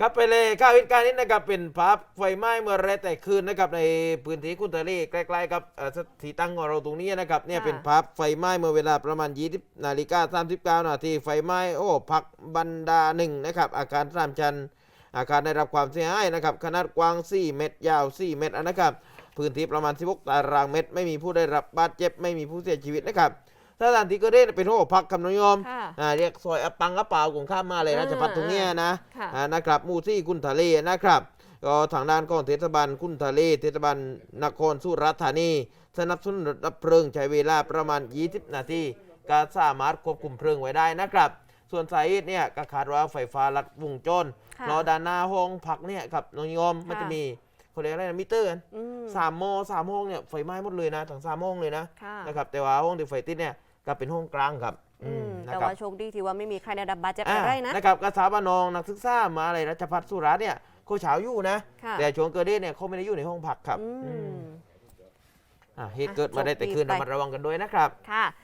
ครับไปเลยข้าวเหตุการณ์นี้นะครับเป็นภาพไฟไหม้เมื่อไรแต่คืนนะครับในพื้นที่คุนทะเลใกล้ๆกับเอ่อสถานตั้งของเราตรงนี้นะครับเนี่ยค่ะเป็นภาพไฟไหม้เมื่อเวลาประมาณ20นาฬิกา39นาทีไฟไหม้โอ้พักบันดาหนึ่งนะครับอาคารสามชั้นอาคารได้รับความเสียหายนะครับขนาดกว้าง 4 เมตร ยาว 4 เมตรนะครับพื้นที่ประมาณ16ตารางเมตร ไม่มีผู้ได้รับบาดเจ็บไม่มีผู้เสียชีวิตนะครับ สถานที่เก็ได้เป็นหอพักคำนยมค่ะอ่าเรียกซอยอปังกระเปล่าของข้ามมาเลยนะอ่าจะพัดตรงเนี้ยนะค่ะอ่านะครับหมู่ที่กุนทะเลนะครับก็ทางด้านของเทศบาลกุนทะเล เทศบาลนครสุราษฎร์ธานีสนับสนุนรถดับเพลิงใช้เวลาประมาณ 20 นาทีก็สามารถควบคุมเพลิงไว้ได้นะครับส่วนสาเหตุเนี่ยก็คาดว่าไฟฟ้าลัดวงจรค่ะรอด้านหน้าห้องพักเนี่ยครับน้องโยมมันค่ะจะมีเขาเรียกอะไรนะมิเตอร์อืมสามโมงสามห้องเนี่ยไฟไหม้หมดเลยนะทั้งสามห้องเลยนะค่ะนะครับแต่ว่าห้องที่ไฟติดเนี่ย ก็เป็นห้องกลางครับอืมนะแต่ครับ ว่าโชคดีที่ว่าไม่มีใครได้รับบาดเจ็บอ่าอะไรนะ นะครับกษาบานองนักศึกษามาอะไรรัชพัฒน์สุราษฎร์เนี่ยเขาเฉาอยู่นะ ค่ะ แต่ช่วงเกิดเหตุเนี่ยเขาไม่ได้อยู่ในห้องพักครับอือืมม อ่าเหตุเกิดมาได้แต่คืนโชคดีระไปมัดระวังกันด้วยนะครับ ค่ะ